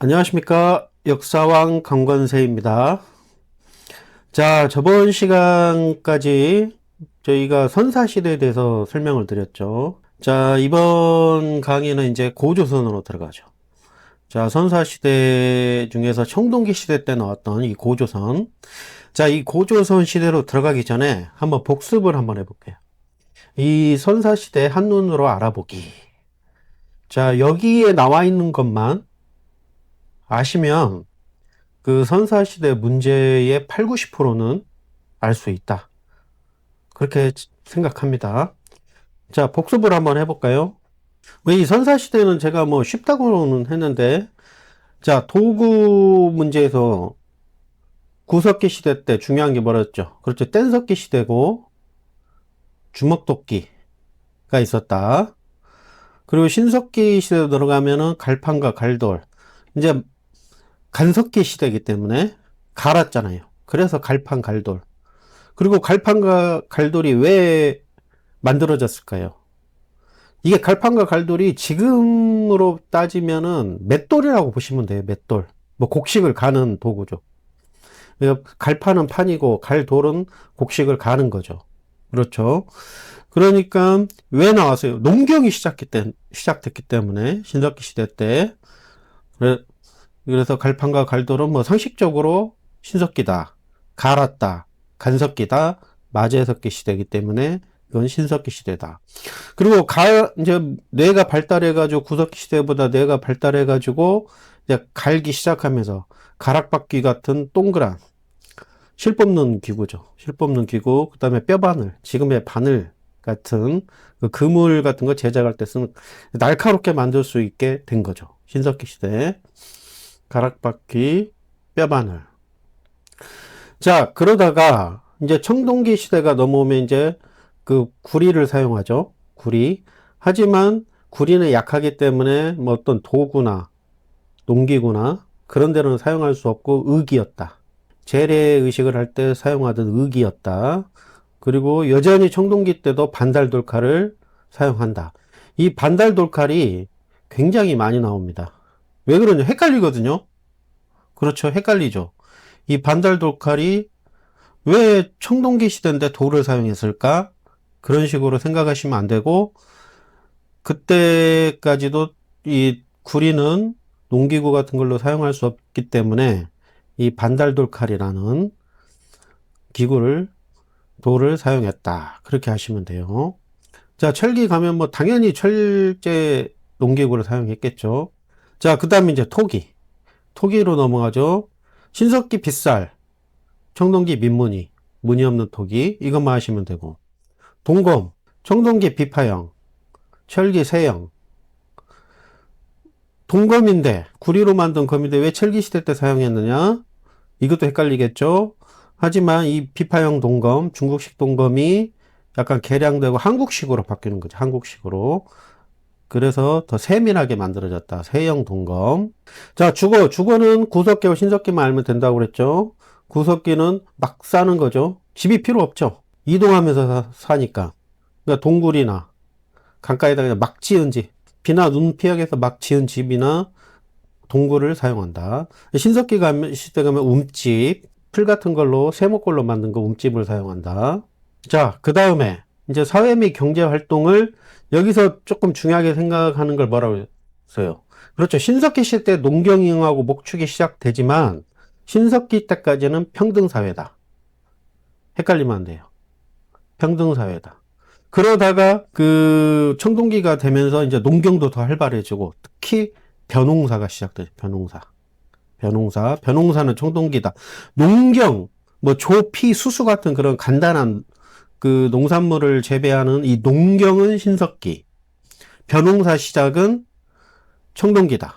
안녕하십니까. 역사왕 강관세입니다. 자, 저번 시간까지 저희가 선사시대에 대해서 설명을 드렸죠. 자, 이번 강의는 이제 고조선으로 들어가죠. 자, 선사시대 중에서 청동기 시대 때 나왔던 이 고조선. 자, 이 고조선 시대로 들어가기 전에 한번 복습을 한번 해볼게요. 이 선사시대 한눈으로 알아보기. 자, 여기에 나와 있는 것만 아시면 그 선사시대 문제의 8, 90%는 알 수 있다. 그렇게 생각합니다. 자, 복습을 한번 해볼까요? 이 선사시대는 제가 뭐 쉽다고는 했는데, 자, 도구 문제에서 구석기 시대 때 중요한 게 뭐였죠? 그렇죠. 뗀석기 시대고, 주먹도끼가 있었다. 그리고 신석기 시대로 들어가면은 갈판과 갈돌. 이제 간석기 시대이기 때문에 갈았잖아요. 그래서 갈판, 갈돌. 그리고 갈판과 갈돌이 왜 만들어졌을까요? 이게 갈판과 갈돌이 지금으로 따지면은 맷돌이라고 보시면 돼요. 맷돌. 뭐 곡식을 가는 도구죠. 갈판은 판이고 갈돌은 곡식을 가는 거죠. 그렇죠. 그러니까 왜 나왔어요? 농경이 시작했기, 시작됐기 때문에 신석기 시대 때 그래서 갈판과 갈돌은 뭐 상식적으로 신석기다, 갈았다, 간석기다, 마제석기 시대이기 때문에 이건 신석기 시대다. 그리고 갈 이제 뇌가 발달해가지고 구석기 시대보다 뇌가 발달해가지고 이제 갈기 시작하면서 가락바퀴 같은 동그란 실 뽑는 기구죠. 실 뽑는 기구, 그 다음에 뼈바늘, 지금의 바늘 같은 그 그물 같은 거 제작할 때 쓰는 날카롭게 만들 수 있게 된 거죠. 신석기 시대. 가락바퀴, 뼈바늘. 자, 그러다가 이제 청동기 시대가 넘어오면 이제 그 구리를 사용하죠. 구리. 하지만 구리는 약하기 때문에 뭐 어떤 도구나 농기구나 그런 데는 사용할 수 없고 의기였다. 재래 의식을 할 때 사용하던 의기였다. 그리고 여전히 청동기 때도 반달 돌칼을 사용한다. 이 반달 돌칼이 굉장히 많이 나옵니다. 왜 그러냐? 헷갈리거든요? 그렇죠. 헷갈리죠. 이 반달 돌칼이 왜 청동기 시대인데 돌을 사용했을까? 그런 식으로 생각하시면 안 되고, 그때까지도 이 구리는 농기구 같은 걸로 사용할 수 없기 때문에 이 반달 돌칼이라는 기구를, 돌을 사용했다. 그렇게 하시면 돼요. 자, 철기 가면 뭐 당연히 철제 농기구를 사용했겠죠. 자, 그 다음에 이제 토기. 토기로 넘어가죠. 신석기 빗살, 청동기 민무늬, 무늬 없는 토기, 이것만 하시면 되고. 동검, 청동기 비파형, 철기 세형. 동검인데, 구리로 만든 검인데 왜 철기 시대 때 사용했느냐? 이것도 헷갈리겠죠? 하지만 이 비파형 동검, 중국식 동검이 약간 개량되고 한국식으로 바뀌는 거죠. 한국식으로. 그래서 더 세밀하게 만들어졌다. 세형 동검. 자, 주거. 주거는 구석기와 신석기만 알면 된다고 그랬죠. 구석기는 막 사는 거죠. 집이 필요 없죠. 이동하면서 사, 니까 그러니까 동굴이나 강가에다 그냥 막 지은 집. 비나 눈 피하기 위해서 막 지은 집이나 동굴을 사용한다. 신석기 가면, 시대 가면 움집. 풀 같은 걸로 세모꼴로 만든 거 움집을 사용한다. 자, 그 다음에 이제 사회 및 경제 활동을 여기서 조금 중요하게 생각하는 걸 뭐라고 했어요? 그렇죠. 신석기 시대 때 농경영하고 목축이 시작되지만 신석기 때까지는 평등사회다. 헷갈리면 안 돼요. 평등사회다. 그러다가 그 청동기가 되면서 이제 농경도 더 활발해지고 특히 벼농사가 시작되죠. 벼농사. 벼농사. 벼농사는 청동기다. 농경, 뭐 조피, 수수 같은 그런 간단한 그 농산물을 재배하는 이 농경은 신석기, 벼농사 시작은 청동기다.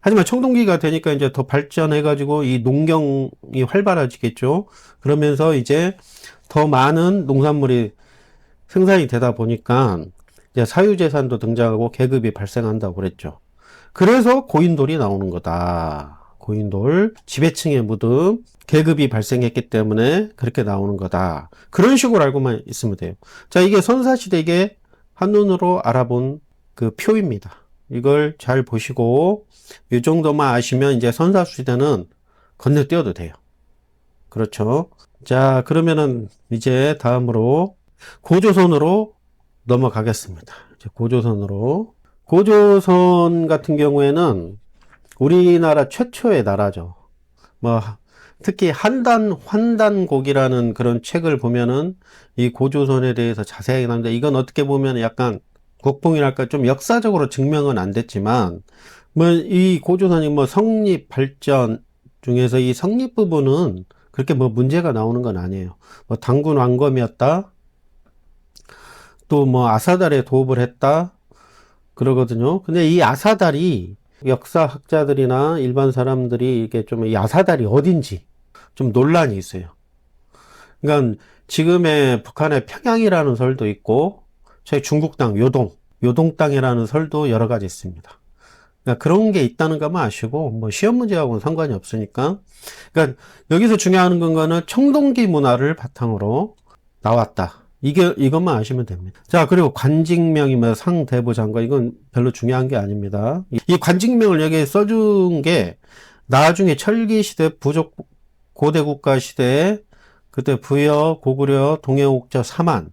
하지만 청동기가 되니까 이제 더 발전해가지고 이 농경이 활발해지겠죠. 그러면서 이제 더 많은 농산물이 생산이 되다 보니까 이제 사유재산도 등장하고 계급이 발생한다고 그랬죠. 그래서 고인돌이 나오는 거다. 고인돌, 지배층의 무덤, 계급이 발생했기 때문에 그렇게 나오는 거다. 그런 식으로 알고만 있으면 돼요. 자, 이게 선사시대 이게 한눈으로 알아본 그 표입니다. 이걸 잘 보시고 이 정도만 아시면 이제 선사수시대는 건너뛰어도 돼요. 그렇죠. 자, 그러면은 이제 다음으로 고조선으로 넘어가겠습니다. 이제 고조선으로. 고조선 같은 경우에는 우리나라 최초의 나라죠. 뭐, 특히 한단, 환단곡이라는 그런 책을 보면은 이 고조선에 대해서 자세하게 나오는데 이건 어떻게 보면 약간 국뽕이랄까 좀 역사적으로 증명은 안 됐지만 뭐 이 고조선이 뭐 성립 발전 중에서 이 성립 부분은 그렇게 뭐 문제가 나오는 건 아니에요. 뭐 당군 왕검이었다. 또 뭐 아사달에 도읍을 했다. 그러거든요. 근데 이 아사달이 역사학자들이나 일반 사람들이 이게 좀이 아사달이 어딘지 좀 논란이 있어요. 그러니까 지금의 북한의 평양이라는 설도 있고 저희 중국 땅 요동, 요동 땅이라는 설도 여러 가지 있습니다. 그러니까 그런 게 있다는 것만 아시고 뭐 시험 문제하고는 상관이 없으니까 그러니까 여기서 중요한 건가는 청동기 문화를 바탕으로 나왔다. 이게 이것만 아시면 됩니다. 자 그리고 관직명이 뭐 상대부 장관 이건 별로 중요한 게 아닙니다. 이 관직명을 여기에 써준 게 나중에 철기 시대 부족 고대 국가 시대에 그때 부여 고구려 동해옥저 사만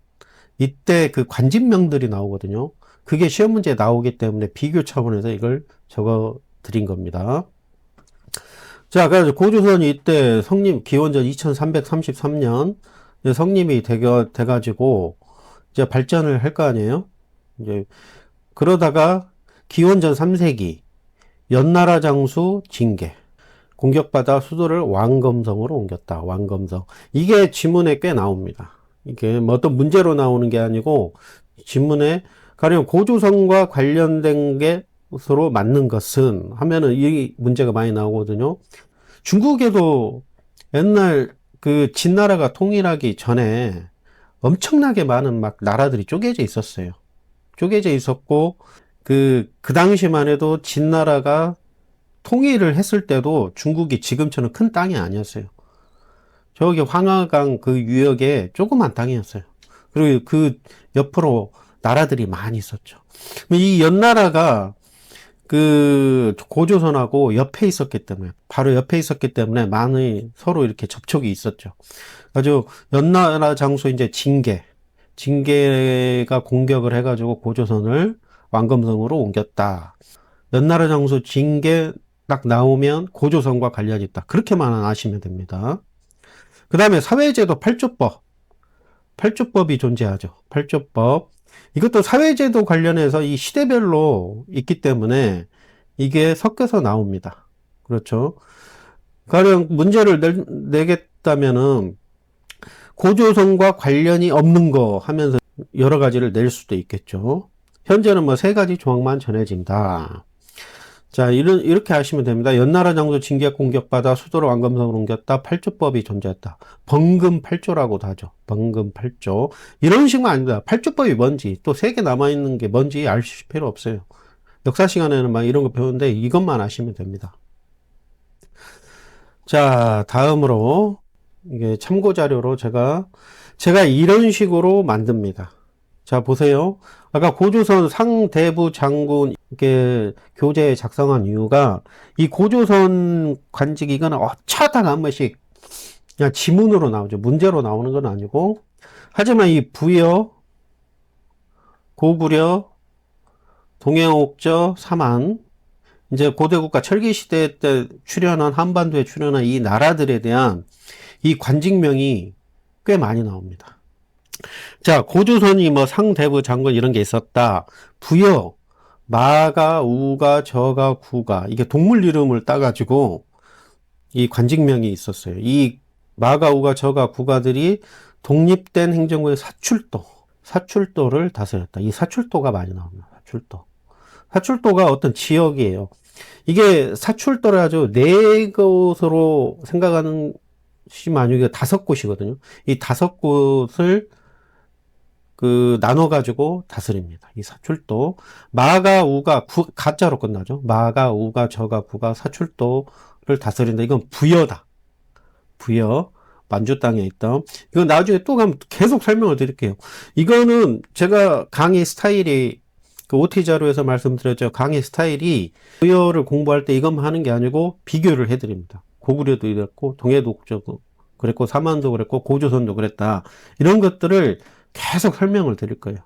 이때 그 관직명들이 나오거든요. 그게 시험 문제에 나오기 때문에 비교 차원에서 이걸 적어 드린 겁니다. 자, 그래서 고조선이 이때 성님 기원전 2333년 성님이 되겨, 돼가지고 이제 발전을 할 거 아니에요? 이제 그러다가 기원전 3세기 연나라 장수 징계 공격받아 수도를 왕검성으로 옮겼다. 왕검성. 이게 지문에 꽤 나옵니다. 이게 뭐 어떤 문제로 나오는 게 아니고 지문에 가령 고조선과 관련된 게 서로 맞는 것은 하면은 이 문제가 많이 나오거든요. 중국에도 옛날 그 진나라가 통일하기 전에 엄청나게 많은 막 나라들이 쪼개져 있었어요. 쪼개져 있었고 그, 그 당시만 해도 진나라가 통일을 했을 때도 중국이 지금처럼 큰 땅이 아니었어요. 저기 황하강 그 유역에 조그만 땅이었어요. 그리고 그 옆으로 나라들이 많이 있었죠. 이 연나라가 그 고조선하고 옆에 있었기 때문에 바로 옆에 있었기 때문에 많이 서로 이렇게 접촉이 있었죠. 아주 연나라 장소 이제 징계 징계가 공격을 해가지고 고조선을 왕검성으로 옮겼다. 연나라 장소 징계 딱 나오면 고조선과 관련이 있다. 그렇게만 아시면 됩니다. 그 다음에 사회제도 8조법. 8조법이 존재하죠. 8조법. 이것도 사회제도 관련해서 이 시대별로 있기 때문에 이게 섞여서 나옵니다. 그렇죠. 가령 문제를 내, 내겠다면은 고조선과 관련이 없는 거 하면서 여러 가지를 낼 수도 있겠죠. 현재는 뭐 세 가지 조항만 전해진다. 자, 이런, 이렇게 하시면 됩니다. 연나라 장수 징계 공격받아 수도를 왕검성으로 옮겼다. 8조법이 존재했다. 번금 8조라고도 하죠. 번금 8조. 이런 식만 아닙니다. 8조법이 뭔지, 또 세 개 남아있는 게 뭔지 알실 필요 없어요. 역사 시간에는 막 이런 거 배우는데 이것만 아시면 됩니다. 자, 다음으로, 이게 참고 자료로 제가, 제가 이런 식으로 만듭니다. 자, 보세요. 아까 고조선 상대부 장군 이렇게 교재에 작성한 이유가 이 고조선 관직 이거는 어쩌다가 한 번씩 그냥 지문으로 나오죠. 문제로 나오는 건 아니고 하지만 이 부여 고구려 동해옥저 삼안 이제 고대국가 철기시대 때 출현한 한반도에 출현한 이 나라들에 대한 이 관직명이 꽤 많이 나옵니다. 자, 고조선이 뭐 상대부 장군 이런 게 있었다. 부여, 마가, 우가, 저가, 구가. 이게 동물 이름을 따가지고 이 관직명이 있었어요. 이 마가, 우가, 저가, 구가들이 독립된 행정부의 사출도, 사출도를 다스렸다. 이 사출도가 많이 나옵니다. 사출도. 사출도가 어떤 지역이에요. 이게 사출도를 아주 네 곳으로 생각하는 시 만약에 다섯 곳이거든요. 이 다섯 곳을 그 나눠가지고 다스립니다. 이 사출도 마가 우가 구, 가짜로 끝나죠. 마가 우가 저가 구가 사출도를 다스린다. 이건 부여다. 부여 만주 땅에 있던 이건 나중에 또 가면 계속 설명을 드릴게요. 이거는 제가 강의 스타일이 그 OT 자료에서 말씀드렸죠. 강의 스타일이 부여를 공부할 때 이것만 하는 게 아니고 비교를 해드립니다. 고구려도 이랬고 동해독저도 그랬고 사만도 그랬고 고조선도 그랬다. 이런 것들을 계속 설명을 드릴 거예요.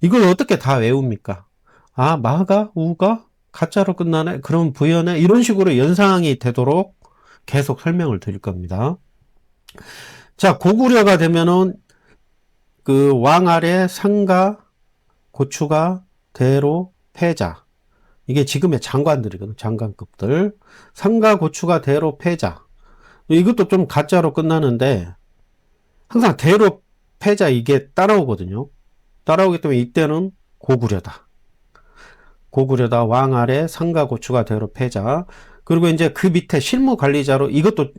이걸 어떻게 다 외웁니까? 아, 마가, 우가, 가짜로 끝나네? 그럼 부여네? 이런 식으로 연상이 되도록 계속 설명을 드릴 겁니다. 자, 고구려가 되면은 그 왕 아래 상가, 고추가, 대로, 패자. 이게 지금의 장관들이거든, 장관급들. 상가, 고추가, 대로, 패자. 이것도 좀 가짜로 끝나는데, 항상 대로, 패자 이게 따라오거든요. 따라오기 때문에 이때는 고구려다. 고구려다 왕 아래 상가 고추가 대로 패자. 그리고 이제 그 밑에 실무 관리자로 이것도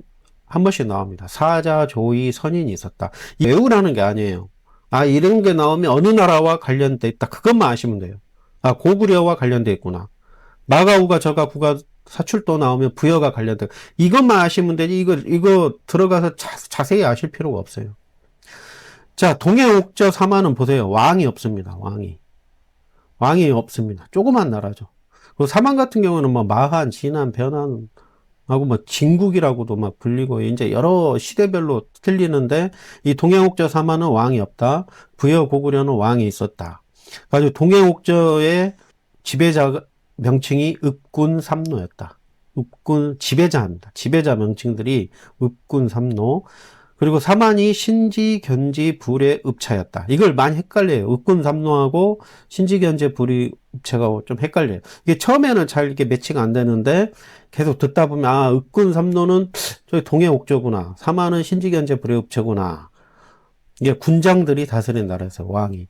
한 번씩 나옵니다. 사자, 조이, 선인이 있었다. 이 외우라는 게 아니에요. 아, 이런 게 나오면 어느 나라와 관련돼 있다. 그것만 아시면 돼요. 아, 고구려와 관련돼 있구나. 마가우가 저가 구가 사출도 나오면 부여가 관련돼. 이것만 아시면 되지. 이거, 이거 들어가서 자, 세히 아실 필요가 없어요. 자, 동해옥저 사마는 보세요. 왕이 없습니다. 왕이. 왕이 없습니다. 조그만 나라죠. 그 사만 같은 경우는 뭐 마한, 진한, 변한, 하고 뭐 진국이라고도 막 불리고 이제 여러 시대별로 틀리는데 이 동해옥저 사마는 왕이 없다. 부여 고구려는 왕이 있었다. 가지고 동해옥저의 지배자 명칭이 읍군 삼노였다. 읍군 지배자입니다. 지배자 명칭들이 읍군 삼노. 그리고 사만이 신지, 견지, 불의 읍차였다. 이걸 많이 헷갈려요. 읍군 삼노하고 신지, 견제, 불의 읍차가 좀 헷갈려요. 이게 처음에는 잘 이렇게 매치가 안 되는데 계속 듣다 보면 아, 읍군 삼노는 저기 동해 옥저구나. 사만은 신지, 견제, 불의 읍차구나. 이게 군장들이 다스린 나라에서 왕이.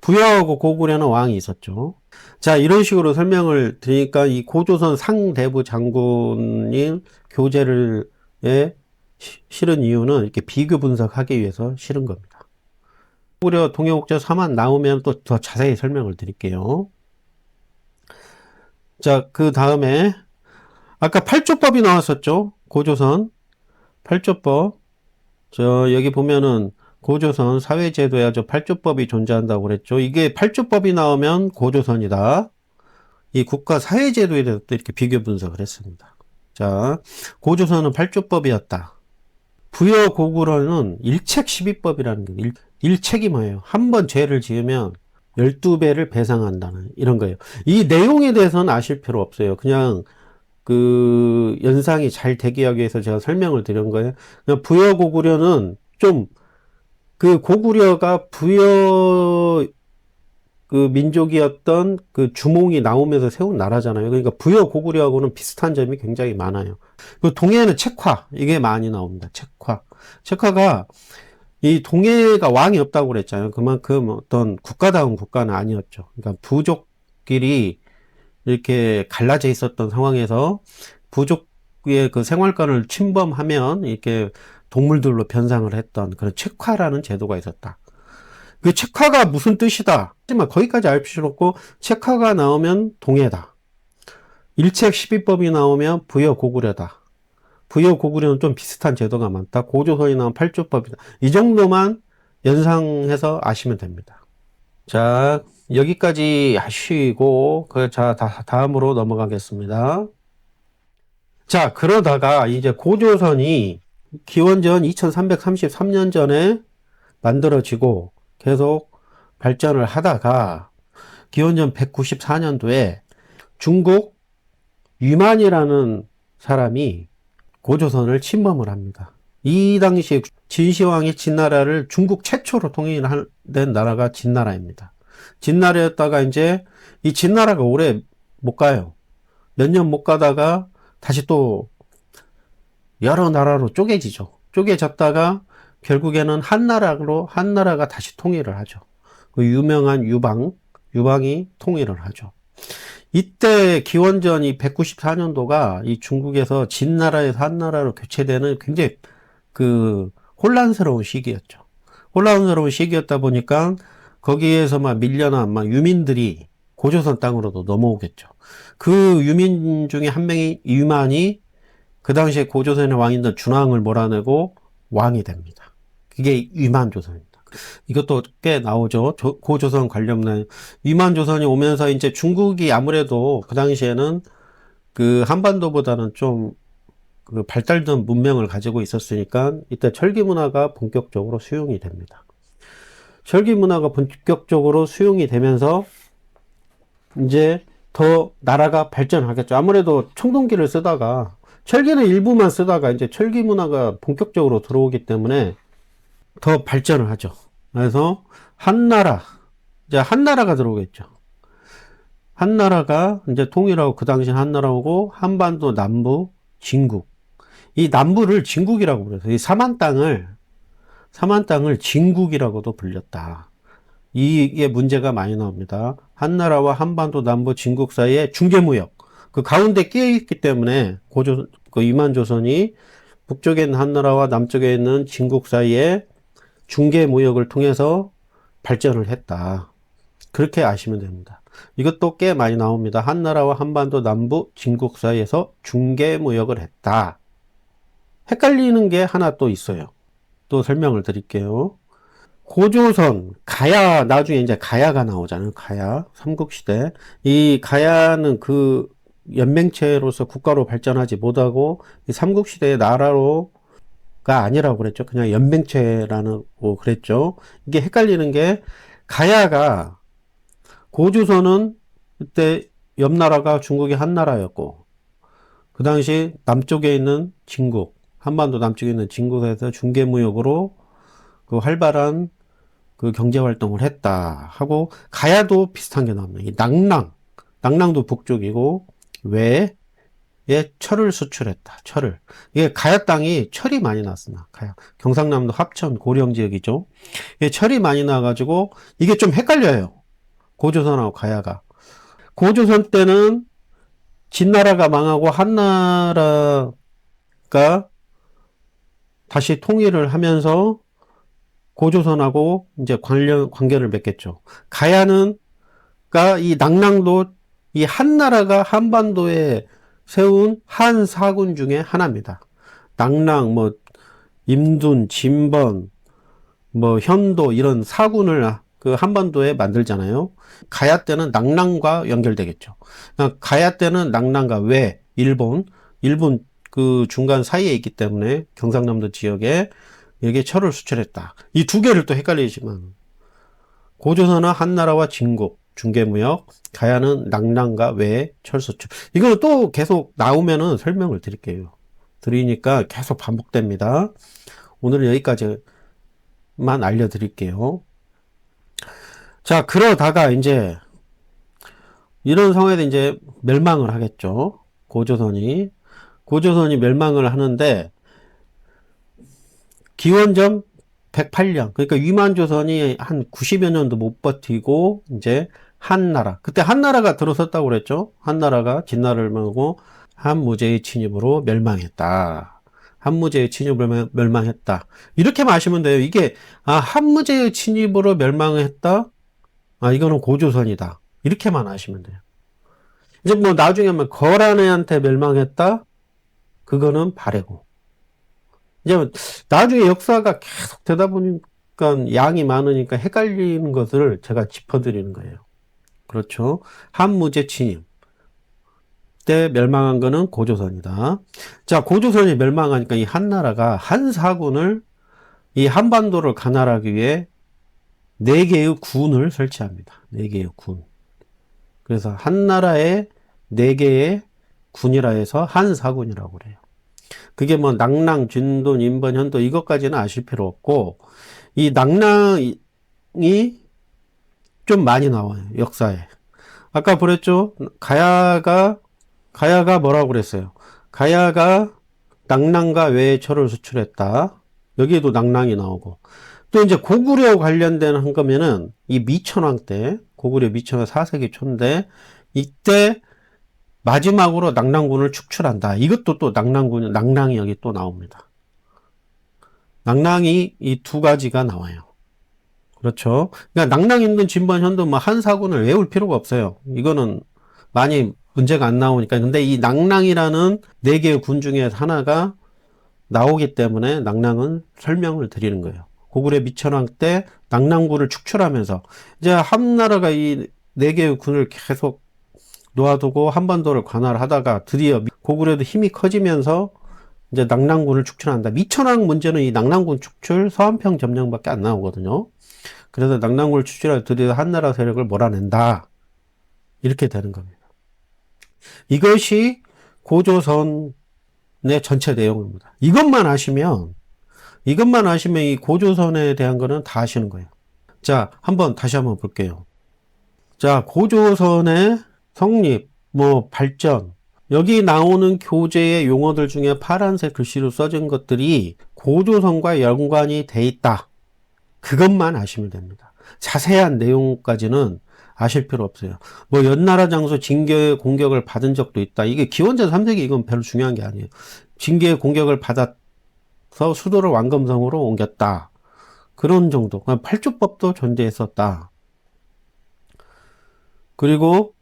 부여하고 고구려는 왕이 있었죠. 자, 이런 식으로 설명을 드리니까 이 고조선 상대부 장군인 교재를 에 실은 이유는 이렇게 비교 분석하기 위해서 실은 겁니다. 고구려 동해옥저 3만 나오면 또 더 자세히 설명을 드릴게요. 자, 그 다음에 아까 8조법이 나왔었죠. 고조선 8조법. 저 여기 보면은 고조선 사회제도에 저 8조법이 존재한다고 그랬죠. 이게 8조법이 나오면 고조선이다. 이 국가 사회제도에 대해서 이렇게 비교 분석을 했습니다. 자, 고조선은 8조법이었다. 부여 고구려는 일책 12법이라는 게 일, 일책이 뭐예요? 한 번 죄를 지으면 12배를 배상한다는 이런 거예요. 이 내용에 대해서는 아실 필요 없어요. 그냥 그 연상이 잘 되기 위해서 제가 설명을 드린 거예요. 부여 고구려는 좀 그 고구려가 부여 그 민족이었던 그 주몽이 나오면서 세운 나라잖아요. 그러니까 부여 고구려하고는 비슷한 점이 굉장히 많아요. 그 동해는 책화 이게 많이 나옵니다. 책화. 책화가 이 동해가 왕이 없다고 그랬잖아요. 그만큼 어떤 국가다운 국가는 아니었죠. 그러니까 부족끼리 이렇게 갈라져 있었던 상황에서 부족의 그 생활권을 침범하면 이렇게 동물들로 변상을 했던 그런 책화라는 제도가 있었다. 그 책화가 무슨 뜻이다. 하지만 거기까지 알 필요 없고 책화가 나오면 동해다. 일책 12법이 나오면 부여 고구려다. 부여 고구려는 좀 비슷한 제도가 많다. 고조선이 나온 팔조법이다. 이 정도만 연상해서 아시면 됩니다. 자, 여기까지 하시고, 그, 자, 다, 다음으로 넘어가겠습니다. 자, 그러다가 이제 고조선이 기원전 2333년 전에 만들어지고, 계속 발전을 하다가 기원전 194년도에 중국 유만이라는 사람이 고조선을 침범을 합니다. 이 당시에 진시황이 진나라를 중국 최초로 통일된 나라가 진나라입니다. 진나라였다가 이제 이 진나라가 오래 못 가요. 몇 년 못 가다가 다시 또 여러 나라로 쪼개지죠. 쪼개졌다가 결국에는 한나라로 한나라가 다시 통일을 하죠. 그 유명한 유방 유방이 통일을 하죠. 이때 기원전이 194년도가 이 중국에서 진나라에서 한나라로 교체되는 굉장히 그 혼란스러운 시기였죠. 혼란스러운 시기였다 보니까 거기에서 막 밀려난 막 유민들이 고조선 땅으로도 넘어오겠죠. 그 유민 중에 한 명이 유만이 그 당시에 고조선의 왕이던 준왕을 몰아내고 왕이 됩니다. 그게 위만조선입니다. 이것도 꽤 나오죠. 조- 고조선 관련된 위만 조선이 오면서 이제 중국이 아무래도 그 당시에는 그 한반도보다는 좀 그 발달된 문명을 가지고 있었으니까 이때 철기 문화가 본격적으로 수용이 됩니다. 철기 문화가 본격적으로 수용이 되면서 이제 더 나라가 발전하겠죠. 아무래도 청동기를 쓰다가 철기는 일부만 쓰다가 이제 철기 문화가 본격적으로 들어오기 때문에 더 발전을 하죠. 그래서 한나라, 이제 한나라가 들어오겠죠. 한나라가 이제 통일하고 그 당시 한나라고 한반도 남부 진국. 이 남부를 진국이라고 불러서 이 삼한 땅을 삼한 땅을 진국이라고도 불렸다. 이게 문제가 많이 나옵니다. 한나라와 한반도 남부 진국 사이에 중개무역 그 가운데 끼어 있기 때문에 고조 그 이만조선이 북쪽에 있는 한나라와 남쪽에 있는 진국 사이에 중개 무역을 통해서 발전을 했다. 그렇게 아시면 됩니다. 이것도 꽤 많이 나옵니다. 한나라와 한반도 남부 진국 사이에서 중개 무역을 했다. 헷갈리는 게 하나 또 있어요. 또 설명을 드릴게요. 고조선, 가야, 나중에 이제 가야가 나오잖아요. 가야, 삼국시대. 이 가야는 그 연맹체로서 국가로 발전하지 못하고 이 삼국시대의 나라로 가 아니라고 그랬죠. 그냥 연맹체라는 거 그랬죠. 이게 헷갈리는 게 가야가 고조선은 그때 옆 나라가 중국의 한 나라였고 그 당시 남쪽에 있는 진국 한반도 남쪽에 있는 진국에서 중개무역으로 그 활발한 그 경제 활동을 했다 하고 가야도 비슷한 게 나옵니다. 이 낭랑 낭랑도 북쪽이고 외 에 철을 수출했다. 철을 이게 가야 땅이 철이 많이 났으나 가야 경상남도 합천 고령 지역이죠. 이게 철이 많이 나가지고 이게 좀 헷갈려요. 고조선하고 가야가 고조선 때는 진나라가 망하고 한나라가 다시 통일을 하면서 고조선하고 이제 관련 관계를 맺겠죠. 가야는 가이 낭랑도 이 한나라가 한반도에 세운 한 사군 중에 하나입니다. 낭랑 뭐 임둔, 진번, 뭐 현도 이런 사군을 그 한반도에 만들잖아요. 가야 때는 낭랑과 연결되겠죠. 그러니까 가야 때는 낭랑과 외 일본, 일본 그 중간 사이에 있기 때문에 경상남도 지역에 여기에 철을 수출했다. 이 두 개를 또 헷갈리지만 고조선은 한나라와 진국 중개무역, 가야는 낭랑과 외 철수출. 이거는 또 계속 나오면은 설명을 드릴게요. 드리니까 계속 반복됩니다. 오늘은 여기까지만 알려드릴게요. 자, 그러다가 이제 이런 상황에서 이제 멸망을 하겠죠. 고조선이. 고조선이 멸망을 하는데 기원전 108년. 그러니까 위만 조선이 한 90여 년도 못 버티고 이제 한나라. 그때 한나라가 들어섰다고 그랬죠. 한나라가 진나라를 망하고 한무제의 침입으로 멸망했다. 한무제의 침입으로 멸망했다. 이렇게 마시면 돼요. 이게 아 한무제의 침입으로 멸망했다. 아 이거는 고조선이다. 이렇게만 아시면 돼요. 이제 뭐 나중에 뭐 거란애한테 멸망했다. 그거는 발해고. 이제 나중에 역사가 계속 되다 보니까 양이 많으니까 헷갈리는 것을 제가 짚어드리는 거예요. 그렇죠. 한무제 침입 때 멸망한 거는 고조선이다. 자, 고조선이 멸망하니까 이 한나라가 한사군을 이 한반도를 가나하기 위해 네 개의 군을 설치합니다. 네 개의 군. 그래서 한나라의 네 개의 군이라 해서 한사군이라고 그래요. 그게 뭐 낭랑, 진돈, 인번, 현도 이것까지는 아실 필요 없고 이 낭랑이 좀 많이 나와요. 역사에. 아까 그랬죠? 가야가 가야가 뭐라고 그랬어요? 가야가 낭랑과 외의 철을 수출했다. 여기에도 낭랑이 나오고 또 이제 고구려 관련된 한 거면은 이 미천왕 때 고구려 미천왕 4세기 초인데 이때 마지막으로 낭랑군을 축출한다. 이것도 또 낭랑군, 낭랑이 여기 또 나옵니다. 낭랑이 이 두 가지가 나와요. 그렇죠. 그러니까 낭랑 있는 진번 현도 뭐 한사군을 외울 필요가 없어요. 이거는 많이 문제가 안 나오니까. 근데 이 낭랑이라는 네 개의 군 중에 하나가 나오기 때문에 낭랑은 설명을 드리는 거예요. 고구려 미천왕 때 낙랑군을 축출하면서 이제 한나라가 이 네 개의 군을 계속 놓아두고 한반도를 관할하다가 드디어 미- 고구려도 힘이 커지면서 이제 낙랑군을 축출한다. 미천왕 문제는 이 낙랑군 축출, 서한평 점령밖에 안 나오거든요. 그래서 낙랑군을 축출해 드디어 한나라 세력을 몰아낸다. 이렇게 되는 겁니다. 이것이 고조선의 전체 내용입니다. 이것만 아시면 이것만 아시면 이 고조선에 대한 거는 다 아시는 거예요. 자, 한번 다시 한번 볼게요. 자, 고조선의 성립, 뭐 발전, 여기 나오는 교재의 용어들 중에 파란색 글씨로 써진 것들이 고조선과 연관이 돼 있다. 그것만 아시면 됩니다. 자세한 내용까지는 아실 필요 없어요. 뭐 연나라 장소 징계의 공격을 받은 적도 있다. 이게 기원전 3세기 이건 별로 중요한 게 아니에요. 징계의 공격을 받아서 수도를 왕검성으로 옮겼다. 그런 정도. 그냥 팔주법도 존재했었다. 그리고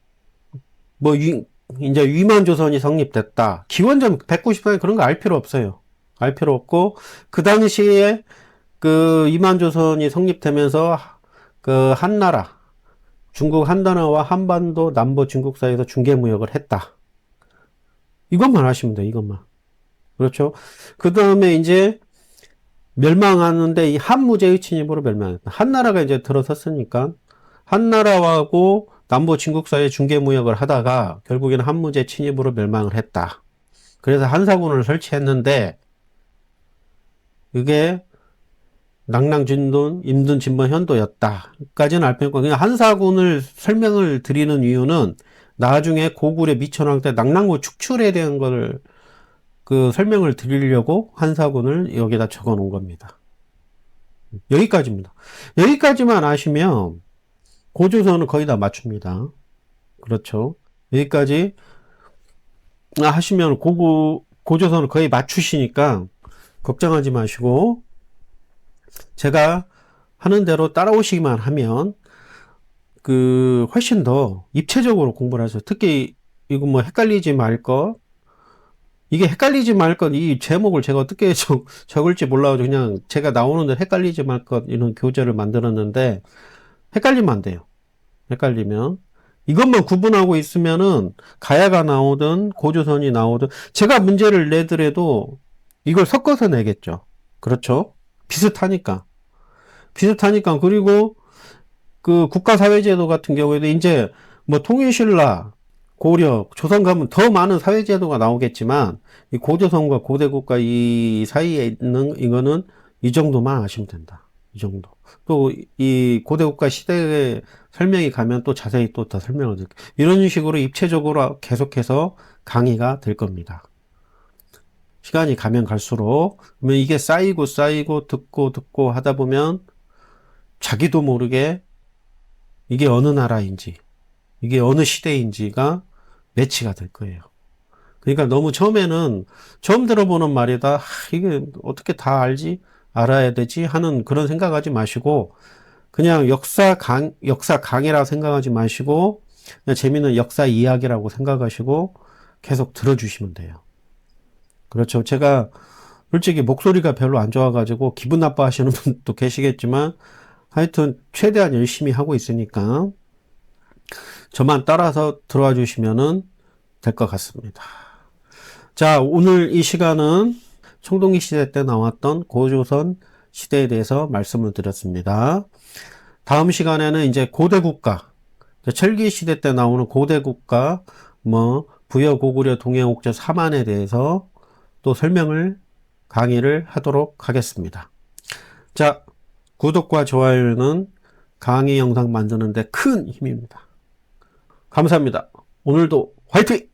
뭐 위, 이제 위만 조선이 성립됐다. 기원전 194년 그런 거 알 필요 없어요. 알 필요 없고 그 당시에 그 이만 조선이 성립되면서 그 한나라 중국 한나라와 한반도 남부 중국 사이에서 중개 무역을 했다. 이것만 하시면 돼요. 이것만. 그렇죠? 그 다음에 이제 멸망하는데 이 한무제의 침입으로 멸망했다. 한나라가 이제 들어섰으니까 한나라하고 남부 중국 사이에 중개 무역을 하다가 결국에는 한무제 침입으로 멸망을 했다. 그래서 한사군을 설치했는데 이게 낙랑진돈, 임든, 진번, 현도였다.까지는 알 필요가 그냥 한사군을 설명을 드리는 이유는 나중에 고구려 미천왕 때 낙랑군 축출에 대한 거를 그 설명을 드리려고 한사군을 여기다 적어 놓은 겁니다. 여기까지입니다. 여기까지만 아시면 고조선은 거의 다 맞춥니다. 그렇죠. 여기까지 하시면 고구, 고조선을 거의 맞추시니까 걱정하지 마시고 제가 하는 대로 따라오시기만 하면 그 훨씬 더 입체적으로 공부를 하세요. 특히 이거 뭐 헷갈리지 말 것. 이게 헷갈리지 말 것, 이 제목을 제가 어떻게 적, 적을지 몰라가지고 그냥 제가 나오는데 헷갈리지 말 것, 이런 교재를 만들었는데, 헷갈리면 안 돼요. 헷갈리면. 이것만 구분하고 있으면은, 가야가 나오든, 고조선이 나오든, 제가 문제를 내더라도, 이걸 섞어서 내겠죠. 그렇죠? 비슷하니까. 비슷하니까. 그리고, 그 국가사회제도 같은 경우에도 이제, 뭐 통일신라, 고려, 조선 가면 더 많은 사회제도가 나오겠지만, 이 고조선과 고대국가 이 사이에 있는 이거는 이 정도만 아시면 된다. 이 정도. 또 이 고대 국가 시대의 설명이 가면 또 자세히 또 더 설명을 드릴게요. 이런 식으로 입체적으로 계속해서 강의가 될 겁니다. 시간이 가면 갈수록, 그러면 이게 쌓이고 쌓이고 듣고 듣고 하다 보면 자기도 모르게 이게 어느 나라인지, 이게 어느 시대인지가 매치가 될 거예요. 그러니까 너무 처음에는 처음 들어보는 말이다. 아, 이게 어떻게 다 알지? 알아야 되지? 하는 그런 생각하지 마시고 그냥 역사 강 역사 강의라고 생각하지 마시고 그냥 재미있는 역사 이야기라고 생각하시고 계속 들어주시면 돼요. 그렇죠. 제가 솔직히 목소리가 별로 안 좋아가지고 기분 나빠하시는 분도 계시겠지만 하여튼 최대한 열심히 하고 있으니까 저만 따라서 들어와 주시면은 될 것 같습니다. 자, 오늘 이 시간은 청동기 시대 때 나왔던 고조선 시대에 대해서 말씀을 드렸습니다. 다음 시간에는 이제 고대 국가, 철기 시대 때 나오는 고대 국가, 뭐 부여 고구려 동해옥저 사만에 대해서 또 설명을 강의를 하도록 하겠습니다. 자, 구독과 좋아요는 강의 영상 만드는데 큰 힘입니다. 감사합니다. 오늘도 화이팅!